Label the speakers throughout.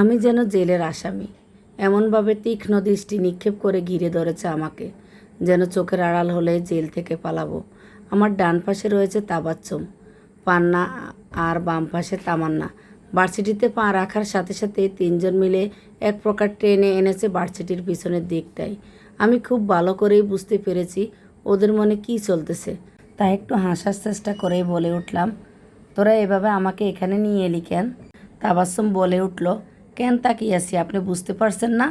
Speaker 1: আমি যেন জেলের আসামি। এমনভাবে তীক্ষ্ণ দৃষ্টি নিক্ষেপ করে ঘিরে ধরেছে আমাকে, যেন চোখের আড়াল হলে জেল থেকে পালাবো। আমার ডান পাশে রয়েছে তাবাচ্চম। পান্না আর বাম পাশে তামান্না। ভার্সিটিতে পা রাখার সাথে সাথে তিনজন মিলে এক প্রকার ট্রেনে এনেছে ভার্সিটির পিছনের দিকটাই। আমি খুব ভালো করেই বুঝতে পেরেছি ওদের মনে কি চলতেছে। তাই একটু হাসার চেষ্টা করেই বলে উঠলাম, তোরা এভাবে আমাকে এখানে নিয়ে এলি কেন? তাবাসম বলে উঠল কেন তাকিয়ে আছি আপনি বুঝতে পারছেন না?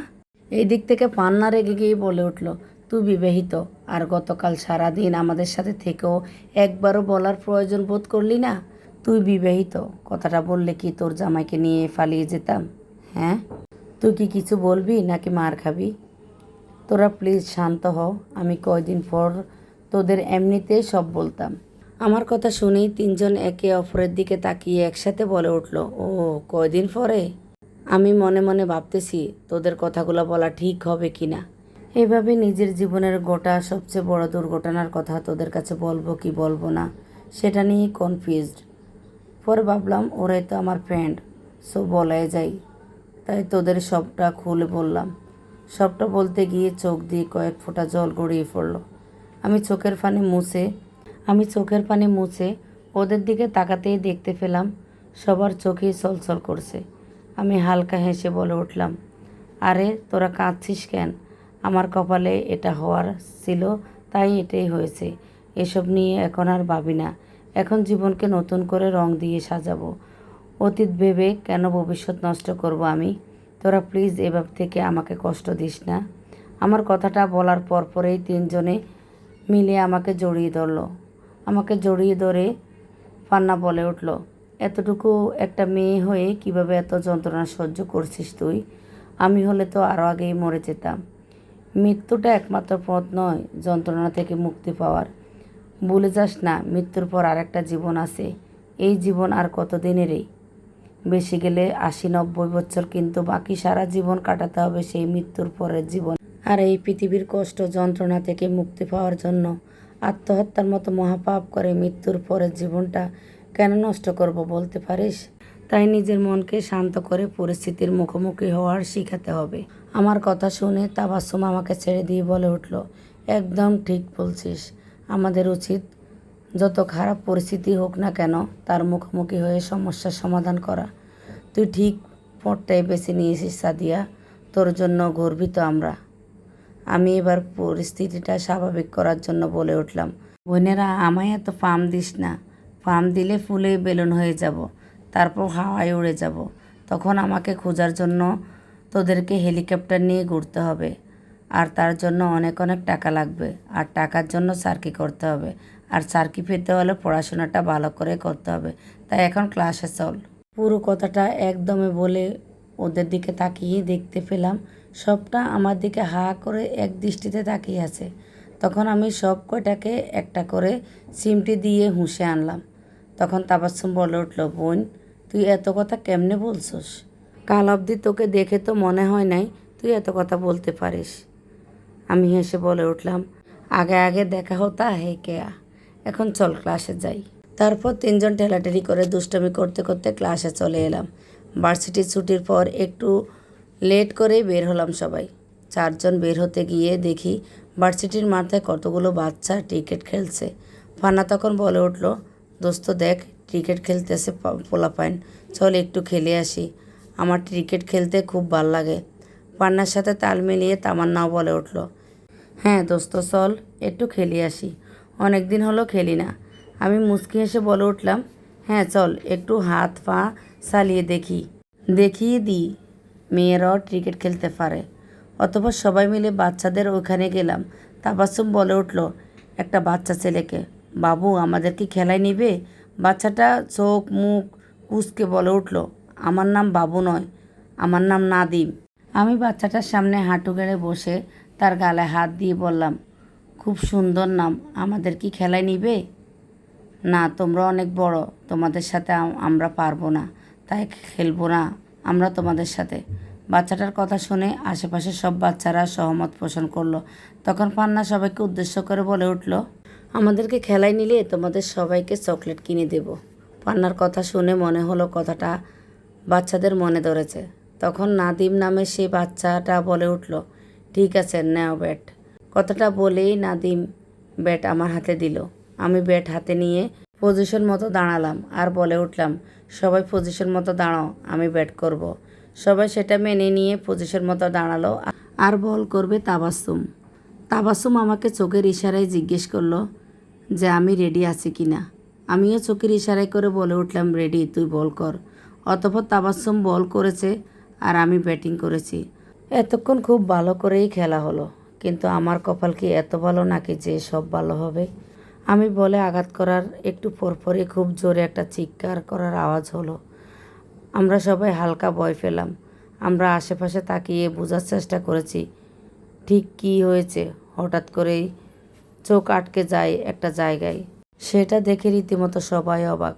Speaker 1: এই দিক থেকে পান্না রেগে গিয়ে বলে উঠল তুই বিবাহিত, আর গতকাল সারাদিন আমাদের সাথে থেকেও একবারও বলার প্রয়োজন বোধ করলি না? তুই বিবাহিত, কথাটা বললে কি তোর জামাইকে নিয়ে পালিয়ে যেতাম? হ্যাঁ? তুই কি কিছু বলবি নাকি মার খাবি? তোরা প্লিজ শান্ত হও আমি কয়দিন পর তোদের এমনিতেই সব বলতাম। আমার কথা শুনেই তিনজন একে অপরের দিকে তাকিয়ে একসাথে বলে উঠল, ও, কয়দিন পরে? আমি মনে মনে ভাবতেছি, তোদের কথাগুলো বলা ঠিক হবে কি না এভাবে নিজের জীবনের গোটা, সবচেয়ে বড় দুর্ঘটনার কথা তোদের কাছে বলব কি বলব না, সেটা নিয়ে কনফিউজড পরে ভাবলাম, ওরাই তো আমার ফ্রেন্ড সো বলাই যাই তাই তোদের সবটা খুলে বললাম। সবটা বলতে গিয়ে চোখ দিয়ে কয়েক ফোঁটা জল গড়িয়ে পড়ল। আমি চোখের পানি মুছে, আমি চোখের পানি মুছে ওদের দিকে তাকাতেই দেখতে পেলাম, সবার চোখেই চলচল করছে। আমি হালকা হেসে বলে উঠলাম, আরে, তোরা কাঁদছিস কেন? আমার কপালে এটা হওয়ার ছিল, তাই এটাই হয়েছে। এসব নিয়ে এখন আর ভাবি না। এখন জীবনকে নতুন করে রং দিয়ে সাজাবো। অতীত ভেবে কেন ভবিষ্যৎ নষ্ট করব আমি? তোরা প্লিজ এভাবে থেকে আমাকে কষ্ট দিস না। আমার কথাটা বলার পরপরেই তিনজনে মিলে আমাকে জড়িয়ে ধরলো। আমাকে জড়িয়ে ধরে পান্না বলে উঠল এতটুকু একটা মেয়ে হয়ে কীভাবে এত যন্ত্রণা সহ্য করছিস তুই? আমি হলে তো আরও আগেই মরে যেতাম। মৃত্যুটা একমাত্র পথ নয়, যন্ত্রণা থেকে মুক্তি পাওয়ার। ভুলে যাস না, মৃত্যুর পর আরেকটা জীবন আছে। এই জীবন আর কতদিনেরই বেশি গেলে আশি নব্বই বছর, কিন্তু বাকি সারা জীবন কাটাতে হবে সেই মৃত্যুর পরের জীবন। আর এই পৃথিবীর কষ্ট, যন্ত্রণা থেকে মুক্তি পাওয়ার জন্য আত্মহত্যার মতো মহাপাপ করে মৃত্যুর পরের জীবনটা কেন নষ্ট করব বলতে পারিস? তাই নিজের মনকে শান্ত করে পরিস্থিতির মুখোমুখি হওয়ার শিখাতে হবে। আমার কথা শুনে তাবাসুম আমাকে ছেড়ে দিয়ে বলে উঠল, একদম ঠিক বলছিস। আমাদের উচিত যত খারাপ পরিস্থিতি হোক না কেন তার মুখোমুখি হয়ে সমস্যার সমাধান করা। তুই ঠিক পথটাই বেছে নিয়েছিস, সাদিয়া। তোর জন্য গর্বিত আমরা। আমি এবার পরিস্থিতিটা স্বাভাবিক করার জন্য বলে উঠলাম, বোনেরা, আমায় এত পাম দিস না। পাম দিলে ফুলে বেলুন হয়ে যাব, তারপর হাওয়ায় উড়ে যাব। তখন আমাকে খোঁজার জন্য তোদেরকে হেলিকপ্টার নিয়ে ঘুরতে হবে। আর তার জন্য অনেক অনেক টাকা লাগবে। আর টাকার জন্য সার্কি করতে হবে। আর সার্কি পেতে হলে পড়াশোনাটা ভালো করে করতে হবে। তাই এখন ক্লাসে চল। পুরো কথাটা একদমে বলে ওদের দিকে তাকিয়ে দেখতে পেলাম, সবটা আমার দিকে হা করে এক দৃষ্টিতে তাকিয়ে আছে। তখন আমি সব কয়টাকে একটা করে সিমটি দিয়ে হুঁশে আনলাম। তখন তাবাসুম বলে উঠল, বোন, তুই এত কথা কেমনে বলছস? কাল অবধি তোকে দেখে তো মনে হয় নাই তুই এত কথা বলতে পারিস। আমি হেসে বলে উঠলাম, আগে আগে দেখা হতা হে কেয়া, এখন চল ক্লাসে যাই। তারপর তিনজন ঠেলাঠেলি করে দুষ্টমি করতে করতে ক্লাসে চলে এলাম। ভার্সিটি ছুটির পর একটু লেট করেই বের হলাম সবাই। চারজন বের হতে গিয়ে দেখি ভার্সিটির মাথায় কতগুলো বাচ্চা ক্রিকেট খেলছে। ফানা তখন বলে উঠল দোস্ত, দেখ ক্রিকেট খেলতেছে পোলাপাইন। চল একটু খেলে আসি। আমার ক্রিকেট খেলতে খুব ভালো লাগে। পান্নার সাথে তাল মিলিয়ে তামান্নাও বলে উঠল হ্যাঁ দোস্ত, চল, একটু খেলে আসি। অনেক দিন হলো খেলি না। আমি মুচকি হেসে বলে উঠলাম হ্যাঁ চল, একটু হাত পা চালিয়ে দেখি। দেখিয়ে দিই, মেয়েরাও ক্রিকেট খেলতে পারে। অতপর সবাই মিলে বাচ্চাদের ওখানে গেলাম। তাবাসুম বলে উঠল, একটা বাচ্চা ছেলেকে। বাবু, আমাদের কি খেলায় নিবে? বাচ্চাটা চোখ, মুখ কুচকে বলে উঠল, আমার নাম বাবু নয়, আমার নাম নাদিম। আমি বাচ্চাটার সামনে হাঁটু গেড়ে বসে তার গালে হাত দিয়ে বললাম, খুব সুন্দর নাম, আমাদের কি খেলায় নিবে? না, তোমরা অনেক বড়, তোমাদের সাথে আমরা পারব না, তাই খেলব না, আমরা তোমাদের সাথে। বাচ্চাটার কথা শুনে আশেপাশে সব বাচ্চারা সহমত পোষণ করল। তখন পান্না সবাইকে উদ্দেশ্য করে বলে উঠল আমাদেরকে খেলায় নিলে তোমাদের সবাইকে চকলেট কিনে দেব। পান্নার কথা শুনে মনে হলো কথাটা বাচ্চাদের মনে ধরেছে। তখন নাদিম নামে সেই বাচ্চাটা বলে উঠল, ঠিক আছে, নাও ব্যাট। কথাটা বলেই নাদিম ব্যাট আমার হাতে দিল। আমি ব্যাট হাতে নিয়ে পজিশন মতো দাঁড়ালাম আর বলে উঠলাম, সবাই পজিশন মতো দাঁড়াও, আমি ব্যাট করব। সবাই সেটা মেনে নিয়ে পজিশন মতো দাঁড়াল আর বল করবে তাবাসুম তাবাসুম আমাকে চোখের ইশারায় জিজ্ঞেস করল যে আমি রেডি আছি কি না আমিও চোখের ইশারায় করে বলে উঠলাম রেডি তুই বল কর। অতপর তাবাসুম বল করেছে আর আমি ব্যাটিং করেছি। এতক্ষণ খুব ভালো করেই খেলা হলো, কিন্তু আমার কপাল কি এত ভালো নাকি যে সব ভালো হবে? আমি বলে আঘাত করার একটু পরপরই খুব জোরে একটা চিৎকার করার আওয়াজ হলো। আমরা সবাই হালকা ভয় পেলাম। আমরা আশেপাশে তাকিয়ে বোঝার চেষ্টা করেছি, ঠিক কী হয়েছে? হঠাৎ করেই চোখ আটকে যায় একটা জায়গায়। সেটা দেখে রীতিমতো সবাই অবাক।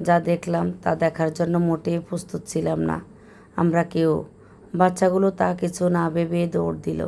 Speaker 1: যা দেখলাম তা দেখার জন্য মোটেই প্রস্তুত ছিলাম না। আমরা কেউ? বাচ্চাগুলো তা কিছু না ভেবে দৌড় দিল।